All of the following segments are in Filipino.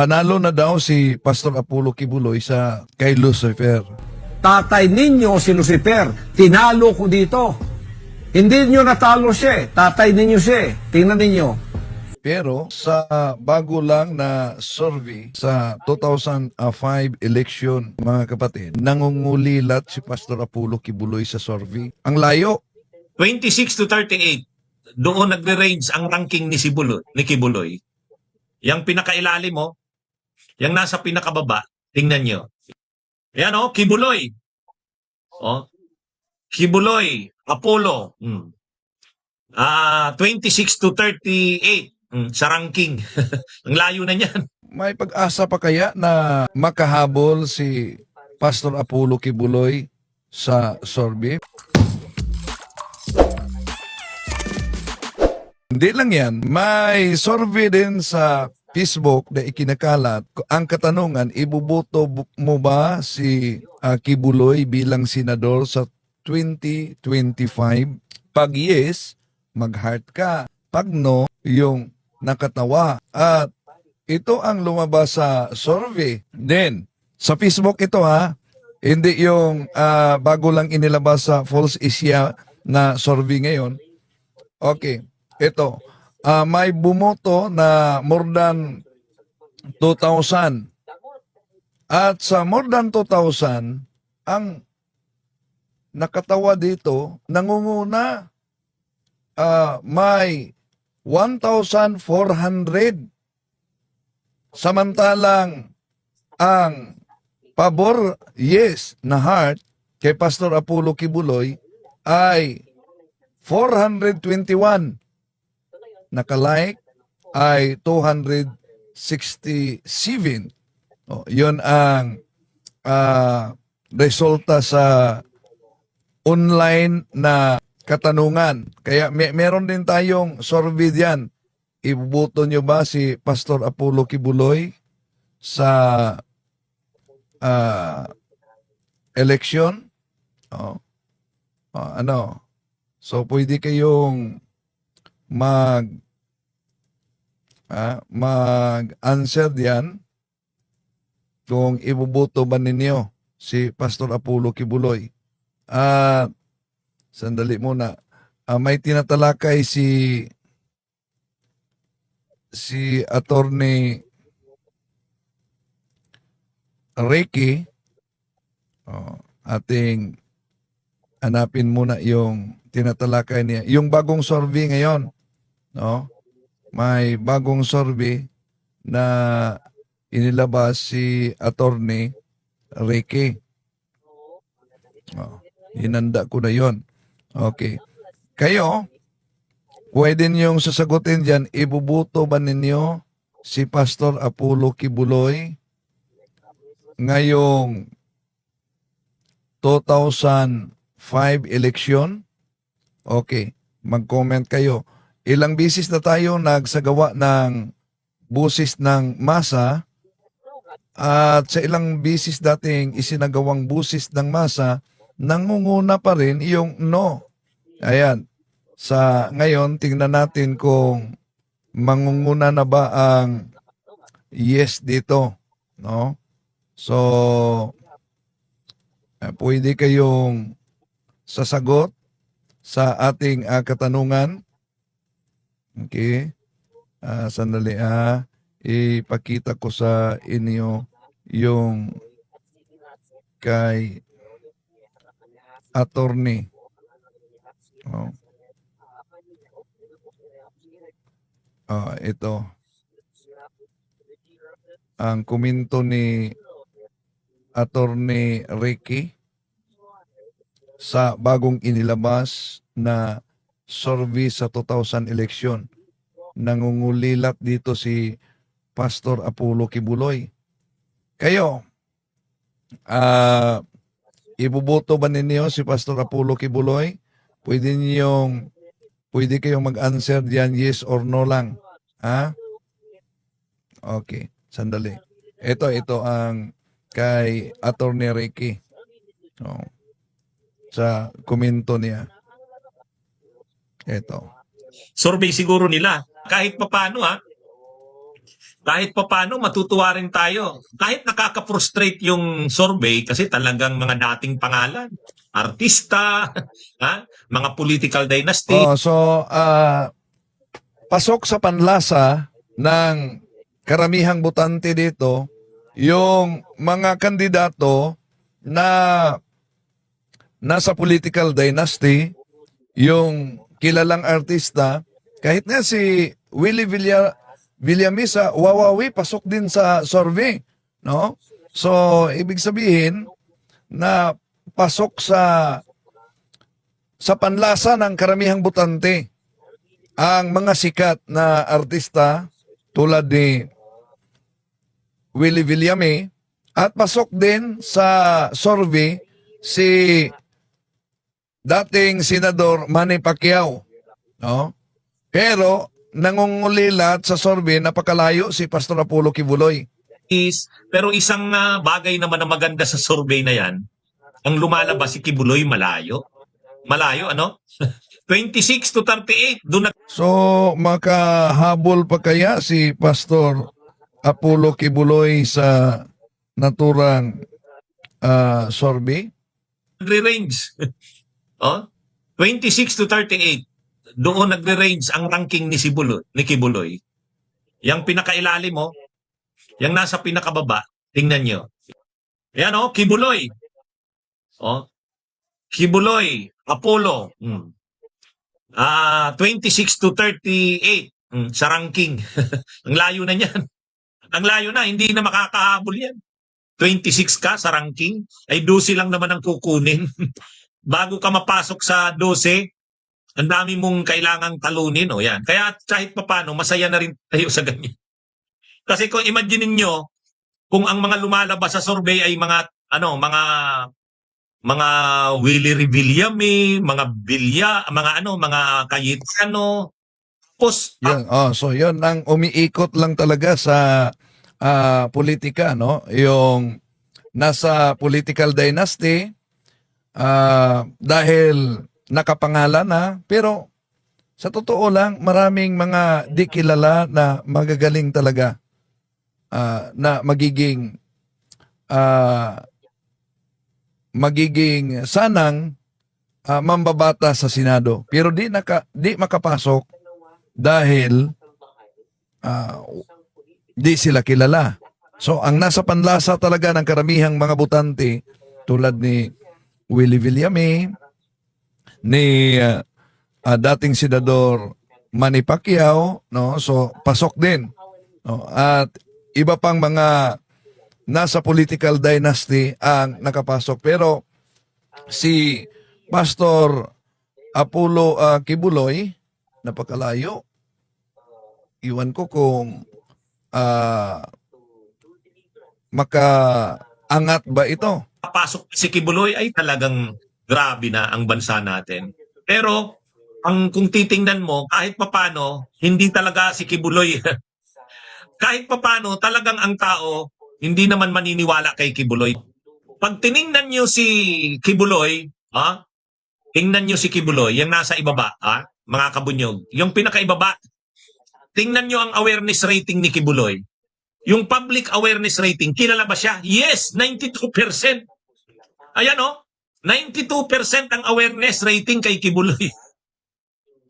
panalo na daw si Pastor Apollo Kibuloy sa kay Lucifer. Tatay ninyo si Lucifer. Tinalo ko dito. Hindi nyo natalo siya. eh. Tatay ninyo siya. eh. Tingnan ninyo. Pero sa bago lang na survey sa 2005 election, mga kapatid, nangungulilat si Pastor Apollo Kibuloy sa survey. Ang layo. 26 to 38, doon nagre-range ang ranking ni Sibuloy, ni Kibuloy. Yang pinakailalim mo, yung nasa pinakababa, tingnan nyo. Yan oh, Kibuloy. Oh. Kibuloy, Apollo. Hmm. Ah, 26 to 38 hmm, sa ranking. ang layo na niyan. May pag-asa pa kaya na makahabol si Pastor Apollo Kibuloy sa survey? Hindi lang yan. May survey din sa Facebook na ikinakalat. Ang katanungan, ibuboto bu- mo ba si ah, Kibuloy bilang senador sa 2025? Pag yes, mag-heart ka. Pag no, yung nakatawa. At ito ang lumabas sa survey. Then, sa Facebook ito ha, hindi yung ah, bago lang inilabas sa False Asia na survey ngayon. Okay, ito. Ah, may bumoto na more than 2,000. At sa more than 2,000, ang nakatawa dito, nangunguna ah, may 1,400. Samantalang ang pabor, yes, na heart kay Pastor Apollo Kibuloy ay 421. Nakalike ay 267. Oh, yun ang ah, resulta sa online na katanungan. Kaya may, meron din tayong survey diyan. Ibubuto nyo ba si Pastor Apollo Kibuloy sa ah, election? Oh. Oh, ano? So pwede kayong mag ah, mag-answer diyan kung ibubuto ba ninyo si Pastor Apollo Kibuloy. At sandali muna. Ah, may tinatalakay si si attorney Ricky. Oh, ating hanapin muna yung tinatalakay niya. Yung bagong survey ngayon, no? May bagong survey na inilabas si attorney Ricky. Oh, hinanda ko na yon. Okay. Kayo, pwede niyong sasagutin dyan, ibubuto ba ninyo si Pastor Apollo Kibuloy ngayong 2005 election? Okay, mag-comment kayo. Ilang bisis na tayo nagsagawa ng busis ng masa at sa ilang bisis dating isinagawang busis ng masa, nangunguna pa rin yung no. Ayan. Sa ngayon, tingnan natin kung mangunguna na ba ang yes dito. No? So, eh, pwede kayong sasagot sa ating ah, katanungan. Okay. Ah, sandali ah. Ipakita ko sa inyo yung kay attorney. Oh. Ah, ito. Ang kuminto ni attorney Ricky sa bagong inilabas na survey sa 2000 election. Nangungulilat dito si Pastor Apollo Kibuloy. Kayo, ah, ibuboto ba ninyo si Pastor Apollo Kibuloy? Pwede niyong, pwede kayong mag-answer diyan yes or no lang. Ha? Okay, sandali. Ito, ito ang kay Attorney Ricky. Oh. Sa komento niya. Ito. Survey siguro nila. Kahit papano ha. kahit papano matutuwa rin tayo. Kahit nakaka-frustrate yung survey kasi talagang mga dating pangalan, artista, ha? mga political dynasty, Oh, so ah, pasok sa panlasa ng karamihang botante dito yung mga kandidato na nasa political dynasty, yung kilalang artista, kahit nga si Willie Villa, Villamisa, Wawawi, pasok din sa survey. No? So, ibig sabihin na pasok sa sa panlasa ng karamihang botante ang mga sikat na artista tulad ni Willie Villame at pasok din sa survey si dating senador Manny Pacquiao no pero nangungulilat sa survey napakalayo si Pastor Apollo Kibuloy is, pero isang ah, bagay naman na maganda sa survey na yan, ang lumalabas si Kibuloy malayo. Malayo, ano? 26 to 38. Doon na so makahabol pa kaya si Pastor Apollo Kibuloy sa naturang ah, survey nagre-range. oh? 26 to 38. Doon nagre-range ang ranking ni Sibuloy, ni Kibuloy. Yang pinakailalim mo, yung nasa pinakababa, tingnan nyo. Yan oh, Kibuloy. Oh. Kibuloy, Apollo. Hmm. Ah, 26 to 38 hmm, sa ranking. ang layo na niyan. Ang layo na, hindi na makakahabol yan. 26 ka sa ranking, ay 12 lang naman ang kukunin. Bago ka mapasok sa 12, ang dami mong kailangang talunin. O yan. Kaya kahit papano, masaya na rin tayo sa ganyan. Kasi kung imagine nyo, kung ang mga lumalabas sa survey ay mga, ano, mga, mga Willie Revillame, mga Bilya, mga ano, mga Cayetano, pos, Yun, oh, so yun ang umiikot lang talaga sa ah, politika, no? Yung nasa political dynasty ah, dahil nakapangalan na, pero sa totoo lang, maraming mga di kilala na magagaling talaga ah, na magiging ah, magiging sanang ah, mambabata sa Senado. Pero di naka, di makapasok dahil ah, di sila kilala. So ang nasa panlasa talaga ng karamihang mga butante tulad ni Willie Villame, ni ah, ah, dating senador Manny Pacquiao, no? So pasok din. No? At iba pang mga nasa political dynasty ang nakapasok. Pero si Pastor Apollo ah, Kibuloy, napakalayo. Iwan ko kung ah, makaangat ba ito. papasok si Kibuloy ay talagang grabe na ang bansa natin. Pero ang kung titingnan mo, kahit papano, hindi talaga si Kibuloy. kahit papano, talagang ang tao hindi naman maniniwala kay Kibuloy. Pag tiningnan niyo si Kibuloy, ha? Tingnan niyo si Kibuloy, yung nasa ibaba, ha? Mga kabunyog. Yung pinakaibaba, tingnan niyo ang awareness rating ni Kibuloy. Yung public awareness rating, kilala ba siya? Yes, 92%. Ayan o, 92% ang awareness rating kay Kibuloy.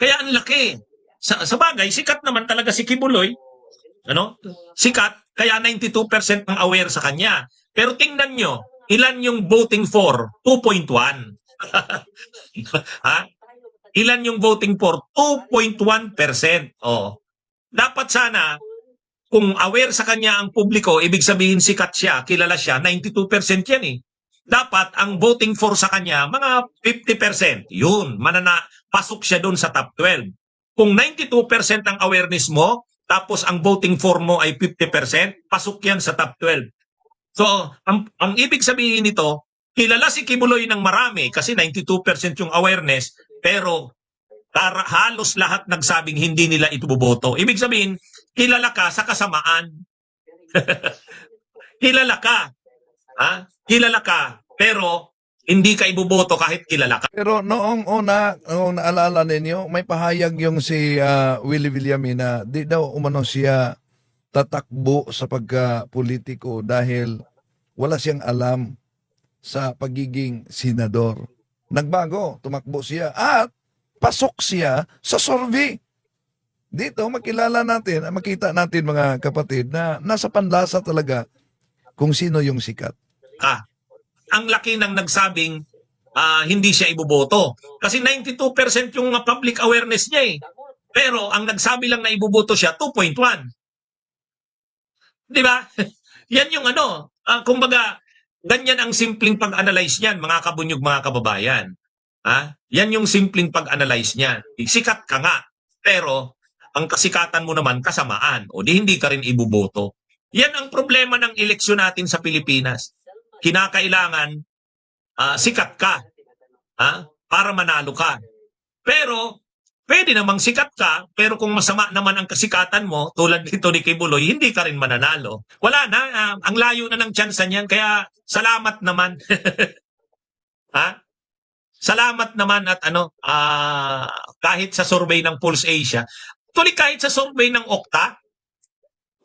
Kaya ang laki. Sa, sa bagay, sikat naman talaga si Kibuloy. Ano? Sikat, kaya 92% ang aware sa kanya. Pero tingnan nyo, ilan yung voting for? 2.1. ha? Ilan yung voting for? 2.1%. Oh. Dapat sana, kung aware sa kanya ang publiko, ibig sabihin sikat siya, kilala siya, 92% yan eh. Dapat ang voting for sa kanya, mga 50%. Yun, manana, pasok siya doon sa top 12. Kung 92% ang awareness mo, tapos ang voting for mo ay 50%, pasok yan sa top 12. So, ang, ang ibig sabihin nito, kilala si Kibuloy ng marami kasi 92% yung awareness, pero tara, halos lahat nagsabing hindi nila ito boboto. Ibig sabihin, kilala ka sa kasamaan. kilala ka. Ha? Kilala ka, pero hindi ka iboboto kahit kilala ka. Pero noong una, noong naalala ninyo, may pahayag yung si ah, Willie Villame na di daw umano siya tatakbo sa pagka-politiko dahil wala siyang alam sa pagiging senador. Nagbago, tumakbo siya at pasok siya sa survey. Dito, makilala natin, makita natin mga kapatid na nasa panlasa talaga kung sino yung sikat. ka. Ang laki ng nagsabing ah, hindi siya iboboto. Kasi 92% yung ah, public awareness niya eh. Pero ang nagsabi lang na iboboto siya, 2.1. Di ba? Yan yung ano. ah, kumbaga, ganyan ang simpleng pag-analyze niyan, mga kabunyog, mga kababayan. Ha? Yan yung simpleng pag-analyze niyan. Sikat ka nga. Pero, ang kasikatan mo naman kasamaan. O di hindi ka rin iboboto. Yan ang problema ng eleksyon natin sa Pilipinas kinakailangan ah, sikat ka ah, para manalo ka. Pero pwede namang sikat ka, pero kung masama naman ang kasikatan mo, tulad nito ni Kibuloy, hindi ka rin mananalo. Wala na, ah, ang layo na ng tsansa niyan, kaya salamat naman. ha? Salamat naman at ano, ah, kahit sa survey ng Pulse Asia, tuloy kahit sa survey ng Okta,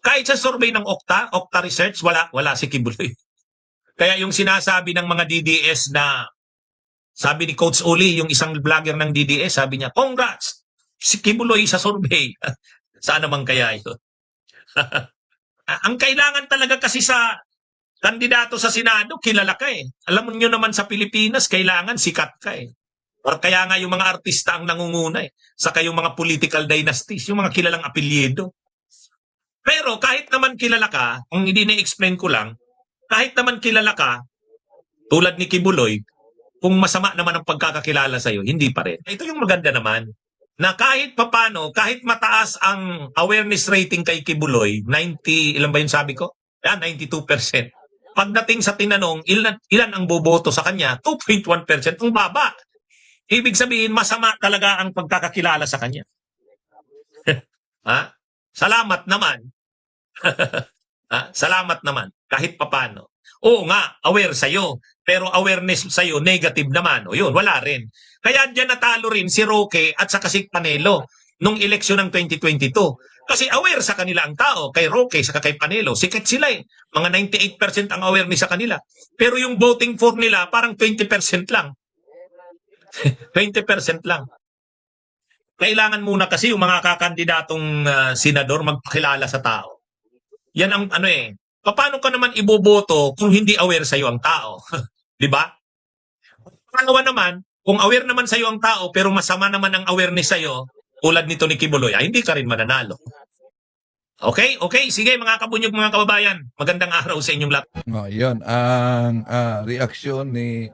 kahit sa survey ng Okta, Okta Research, wala, wala si Kibuloy. Kaya yung sinasabi ng mga DDS na sabi ni Coach Uli, yung isang vlogger ng DDS, sabi niya, congrats! Si Kibuloy sa survey. Saan naman kaya ito? Ang kailangan talaga kasi sa kandidato sa Senado, kilala ka eh. Alam niyo naman sa Pilipinas, kailangan sikat ka eh. Or kaya nga yung mga artista ang nangunguna eh. Saka yung mga political dynasties, yung mga kilalang apelyido. Pero kahit naman kilala ka, ang hindi na-explain ko lang, kahit naman kilala ka, tulad ni Kibuloy, kung masama naman ang pagkakakilala sa'yo, hindi pa rin. Ito yung maganda naman, na kahit papano, kahit mataas ang awareness rating kay Kibuloy, 90, ilan ba yung sabi ko? Yan, 92%. Pagdating sa tinanong, ilan, ilan ang boboto sa kanya? 2.1%. Ang baba. Ibig sabihin, masama talaga ang pagkakakilala sa kanya. ha? Salamat naman. ha? Salamat naman kahit papano. Oo nga, aware sa'yo. Pero awareness sa'yo, negative naman. O yun, wala rin. Kaya dyan natalo rin si Roque at saka si Panelo nung eleksyon ng 2022. Kasi aware sa kanila ang tao, kay Roque, saka kay Panelo. Sikat sila eh. Mga 98% ang awareness sa kanila. Pero yung voting for nila, parang 20% lang. 20% lang. Kailangan muna kasi yung mga kakandidatong ah, senador magpakilala sa tao. Yan ang ano eh, paano ka naman iboboto kung hindi aware sa'yo ang tao? Di ba? Pangalawa naman, kung aware naman sa'yo ang tao pero masama naman ang awareness sa'yo, tulad nito ni Kibuloy, ay hindi ka rin mananalo. Okay? Okay? Sige mga kabunyog, mga kababayan. Magandang araw sa inyong lahat. Oh, yun ang ah, reaksyon ni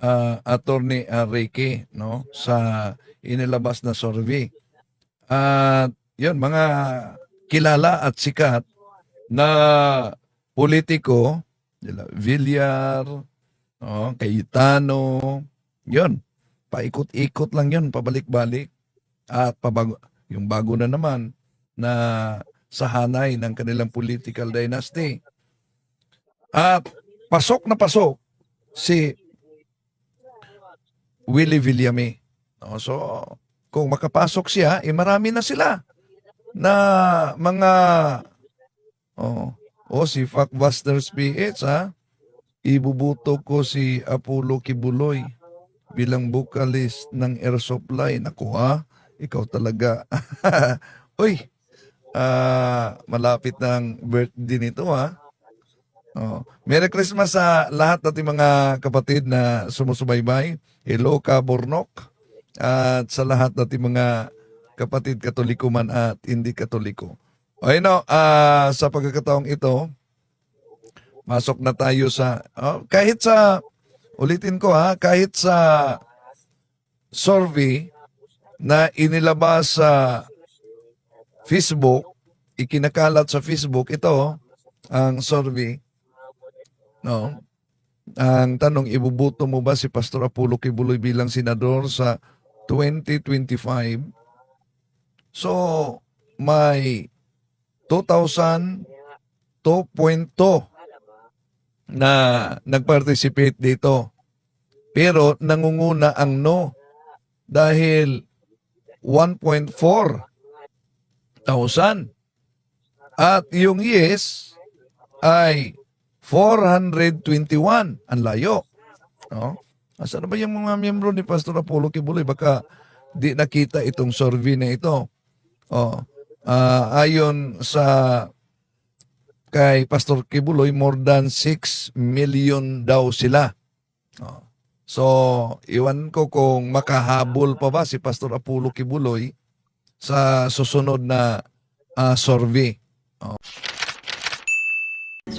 ah, Attorney ah, Ricky no sa inilabas na survey. At yun mga kilala at sikat na politiko, Villar, no, Cayetano, yun. Paikot-ikot lang yun, pabalik-balik. At pabago, yung bago na naman na sa hanay ng kanilang political dynasty. At pasok na pasok si Willie Villame. No, so, kung makapasok siya, eh marami na sila na mga oh, oh si Fuckbusters PH ha. Ibubuto ko si Apollo Kibuloy bilang vocalist ng Air Supply. Naku ha, ikaw talaga. Uy, ah malapit ng birthday nito ha. Oh, Merry Christmas sa lahat nating mga kapatid na sumusubaybay. Hello ka Bornok. At sa lahat nating mga kapatid katoliko man at hindi katoliko. O no, ah sa pagkakataong ito, masok na tayo sa oh, kahit sa ulitin ko ha, kahit sa survey na inilabas sa Facebook, ikinakalat sa Facebook ito ang survey No. Ang tanong, ibubuto mo ba si Pastor Apollo Kibuloy bilang senador sa 2025? So, may 2,000 2.2 na nag-participate dito. Pero nangunguna ang no dahil 1.4 thousand At yung yes ay 421. Ang layo. No? Asa na ba yung mga miyembro ni Pastor Apollo Kibuloy? Baka di nakita itong survey na ito. Oh, ah, ayon sa kay Pastor Kibuloy, more than 6 million daw sila. Oh. So, iwan ko kung makahabol pa ba si Pastor Apollo Kibuloy sa susunod na ah, survey.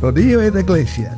matuto. Rodillo et Iglesia,